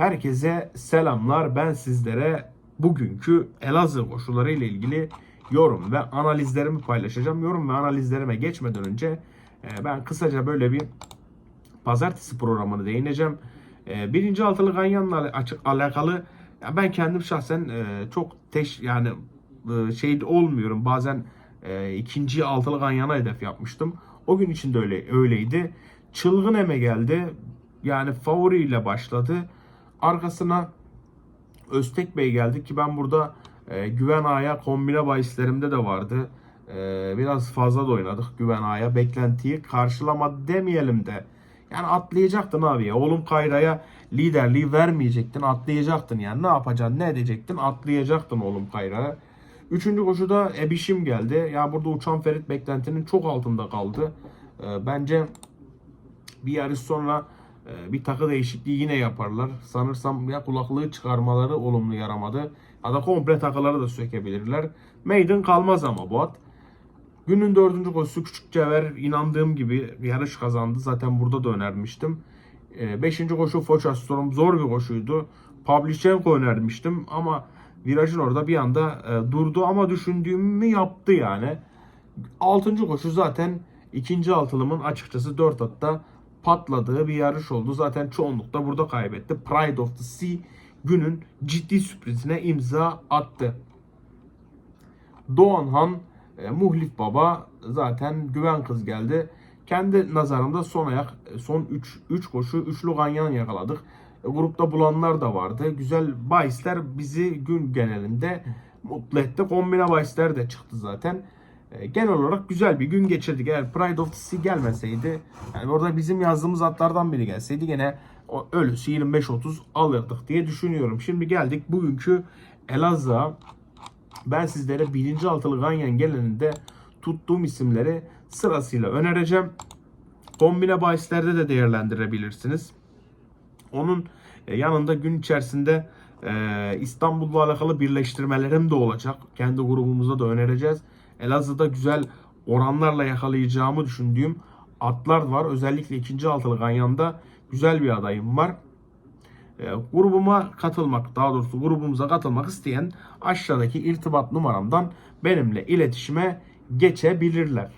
Herkese selamlar. Ben sizlere bugünkü Elazığ koşuları ile ilgili yorum ve analizlerimi paylaşacağım. Yorum ve analizlerime geçmeden önce e, ben kısaca böyle bir pazartesi programını değineceğim. E, Birinci altılı ganyanla alakalı ben kendim şahsen e, çok teş yani şey olmuyorum. Bazen ikinci altılı ganyana hedef yapmıştım. O gün için de öyle öyleydi. Çılgın Eme geldi. Yani favoriyle başladı. Arkasına Öztek Bey geldi ki ben burada e, Güven Ağa'ya kombine bahislerimde de vardı. E, biraz fazla da oynadık Güven Ağa'ya. Beklentiyi karşılamadı demeyelim de. Yani atlayacaktın abi ya. Oğlum Kayra'ya liderliği vermeyecektin. Atlayacaktın yani. Ne yapacaksın ne edecektin? Atlayacaktın oğlum Kayra'ya. Üçüncü koşuda Ebişim geldi. Ya burada Uçan Ferit beklentinin çok altında kaldı. E, bence bir yarış sonra bir takı değişikliği yine yaparlar. Sanırsam ya kulaklığı çıkarmaları olumlu yaramadı. Ya da komple takıları da sökebilirler. Maiden kalmaz ama bu at. Günün dördüncü koşusu Küçük Cever inandığım gibi yarış kazandı. Zaten burada da önermiştim. E, beşinci koşu Foça Storm zor bir koşuydu. Pavlyuchenko önermiştim ama virajın orada bir anda e, durdu ama düşündüğümü yaptı yani. Altıncı koşu zaten ikinci altılımın açıkçası 4 atta patladığı bir yarış oldu. Zaten çoğunlukla burada kaybetti. Pride of the Sea günün ciddi sürprizine imza attı. Doğanhan, e, Muhlif Baba zaten güven kız geldi. Kendi nazarımda son ayak, son 3 3 koşu üçlü ganyan yakaladık. E, grupta bulanlar da vardı. Güzel bahisler bizi gün genelinde mutlu etti. Kombine bahisler de çıktı zaten. E, Genel olarak güzel bir gün geçirdik. Eğer Pride of the Sea gelmeseydi, yani orada bizim yazdığımız atlardan biri gelseydi gene o ölüsü 25-30 alırdık diye düşünüyorum. Şimdi geldik bugünkü Elazığ'a. Ben sizlere birinci altılı Ganyan geleninde tuttuğum isimleri sırasıyla önereceğim. Kombine bahislerde de değerlendirebilirsiniz. Onun e, yanında gün içerisinde e, İstanbul'la alakalı birleştirmelerim de olacak. Kendi grubumuzda da önereceğiz. Elazığ'da güzel oranlarla yakalayacağımı düşündüğüm atlar var. Özellikle ikinci altılı Ganyan'da güzel bir adayım var. E, grubuma katılmak, daha doğrusu grubumuza katılmak isteyen aşağıdaki irtibat numaramdan benimle iletişime geçebilirler.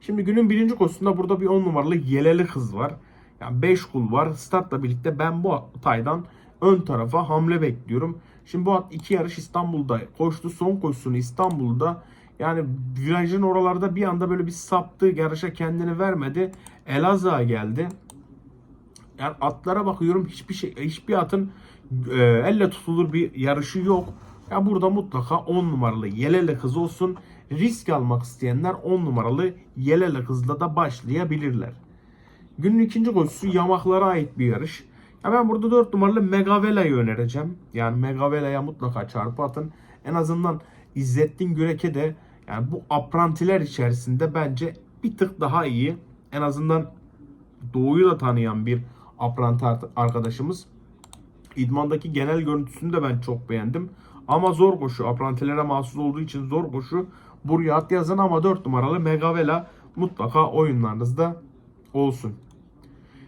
Şimdi günün birinci koşusunda burada bir 10 numaralı yeleli kız var. Yani 5 kul var. Startla birlikte ben bu taydan ön tarafa hamle bekliyorum. Şimdi bu at iki yarış İstanbul'da koştu. Son koşusunu İstanbul'da yani virajın oralarda bir anda böyle bir saptı. Yarışa kendini vermedi. Elazığ'a geldi. Yani atlara bakıyorum hiçbir şey hiçbir atın e, elle tutulur bir yarışı yok. Ya burada mutlaka 10 numaralı Yelele kız olsun. Risk almak isteyenler 10 numaralı Yelele kızla da başlayabilirler. Günün ikinci koşusu yamaklara ait bir yarış. Ya ben burada 4 numaralı Megavela'yı önereceğim. Yani Megavela'ya mutlaka çarpı atın. En azından İzzettin Güreke de yani bu aprantiler içerisinde bence bir tık daha iyi. En azından Doğu'yu da tanıyan bir apranti arkadaşımız. İdmandaki genel görüntüsünü de ben çok beğendim. Ama zor koşu. Aprantilere mahsus olduğu için zor koşu. Buraya at yazın ama 4 numaralı Megavela mutlaka oyunlarınızda olsun.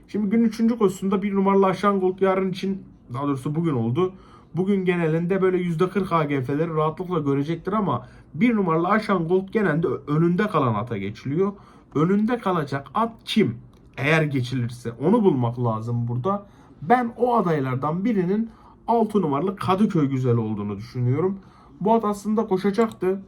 Şimdi gün 3. koşusunda 1 numaralı Aşan yarın için daha doğrusu bugün oldu. Bugün genelinde böyle %40 AGF'leri rahatlıkla görecektir ama 1 numaralı Aşan genelde önünde kalan ata geçiliyor. Önünde kalacak at kim? Eğer geçilirse onu bulmak lazım burada. Ben o adaylardan birinin 6 numaralı Kadıköy güzel olduğunu düşünüyorum. Bu at aslında koşacaktı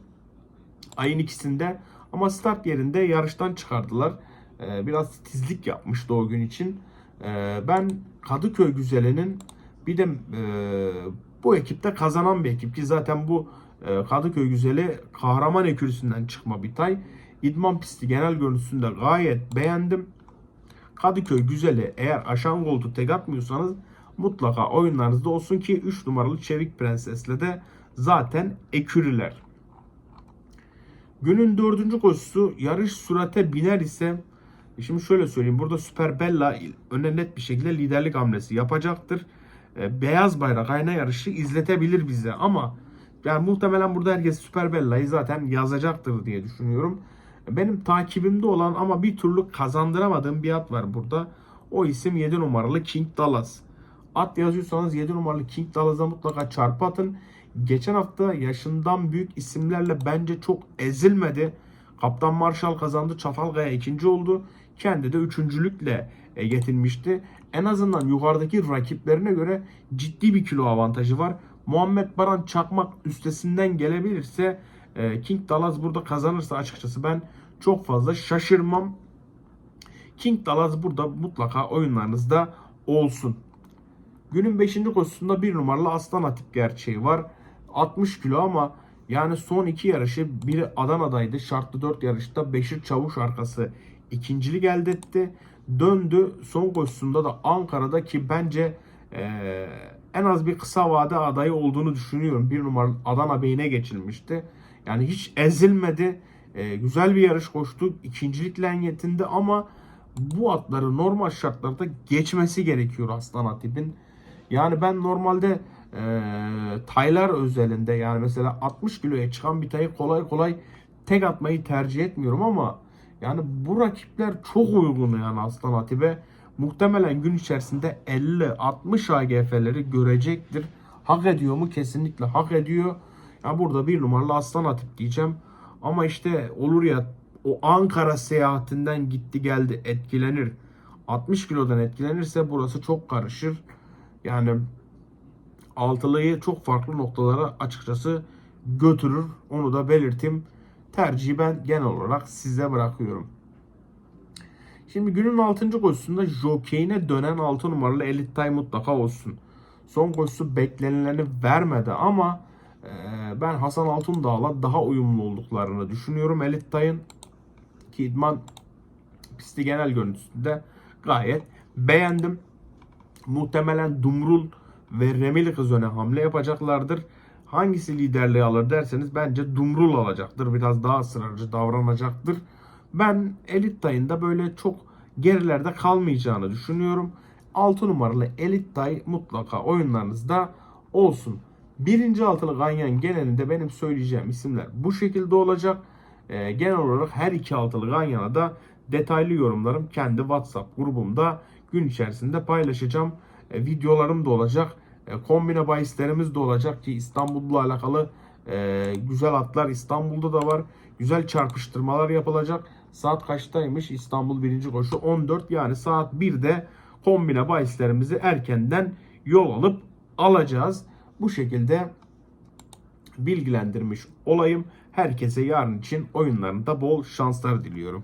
ayın ikisinde ama start yerinde yarıştan çıkardılar. Ee, biraz titizlik yapmıştı o gün için. Ee, ben Kadıköy güzelinin bir de e, bu ekipte kazanan bir ekip ki zaten bu e, Kadıköy güzeli kahraman ekürüsünden çıkma bir tay. İdman pisti genel görüntüsünde gayet beğendim. Kadıköy güzeli eğer aşan goldu tek atmıyorsanız mutlaka oyunlarınızda olsun ki 3 numaralı Çevik Prenses'le de zaten ekürüler. Günün dördüncü koşusu yarış sürate biner ise şimdi şöyle söyleyeyim burada Süper Bella öne net bir şekilde liderlik hamlesi yapacaktır. E, Beyaz bayrak ayna yarışı izletebilir bize ama yani muhtemelen burada herkes Süper Bella'yı zaten yazacaktır diye düşünüyorum. Benim takibimde olan ama bir türlü kazandıramadığım bir at var burada. O isim 7 numaralı King Dallas. At yazıyorsanız 7 numaralı King Dallas'a mutlaka çarpı atın. Geçen hafta yaşından büyük isimlerle bence çok ezilmedi. Kaptan Marshall kazandı. Çatalkaya ikinci oldu. Kendi de üçüncülükle e, yetinmişti. En azından yukarıdaki rakiplerine göre ciddi bir kilo avantajı var. Muhammed Baran Çakmak üstesinden gelebilirse e, King Dallas burada kazanırsa açıkçası ben çok fazla şaşırmam. King Dallas burada mutlaka oyunlarınızda olsun. Günün 5. koşusunda bir numaralı Aslan Atip gerçeği var. 60 kilo ama yani son iki yarışı biri Adana'daydı. Şartlı 4 yarışta Beşir Çavuş arkası ikincilik elde etti. Döndü son koşusunda da Ankara'da ki bence eee, en az bir kısa vade adayı olduğunu düşünüyorum. Bir numaralı Adana Bey'ine geçilmişti. Yani hiç ezilmedi. Eee, güzel bir yarış koştu. İkincilikle yetindi ama bu atları normal şartlarda geçmesi gerekiyor Aslan Atip'in. Yani ben normalde e, taylar özelinde yani mesela 60 kiloya çıkan bir tayı kolay kolay tek atmayı tercih etmiyorum ama yani bu rakipler çok uygun yani Aslan Atip'e. Muhtemelen gün içerisinde 50-60 AGF'leri görecektir. Hak ediyor mu? Kesinlikle hak ediyor. Ya burada bir numaralı Aslan Atip diyeceğim. Ama işte olur ya o Ankara seyahatinden gitti geldi etkilenir. 60 kilodan etkilenirse burası çok karışır. Yani altılıyı çok farklı noktalara açıkçası götürür. Onu da belirtim. Tercihi ben genel olarak size bırakıyorum. Şimdi günün 6. koşusunda jokeyine dönen 6 numaralı Elite Tay mutlaka olsun. Son koşusu beklenileni vermedi ama e, ben Hasan Altundağ'la daha uyumlu olduklarını düşünüyorum. Elite Tay'ın ki idman pisti genel görüntüsünde gayet beğendim. Muhtemelen Dumrul ve Remili kız öne hamle yapacaklardır. Hangisi liderliği alır derseniz bence Dumrul alacaktır. Biraz daha ısrarcı davranacaktır. Ben Elit Day'ın böyle çok gerilerde kalmayacağını düşünüyorum. 6 numaralı Elit Day mutlaka oyunlarınızda olsun. Birinci altılı ganyan genelinde benim söyleyeceğim isimler bu şekilde olacak. Ee, genel olarak her iki altılı ganyana da detaylı yorumlarım kendi WhatsApp grubumda gün içerisinde paylaşacağım. E, videolarım da olacak. E, kombine bahislerimiz de olacak ki İstanbul'la alakalı e, güzel atlar İstanbul'da da var. Güzel çarpıştırmalar yapılacak. Saat kaçtaymış? İstanbul birinci koşu 14 yani saat 1'de kombine bahislerimizi erkenden yol alıp alacağız. Bu şekilde bilgilendirmiş olayım. Herkese yarın için oyunlarında bol şanslar diliyorum.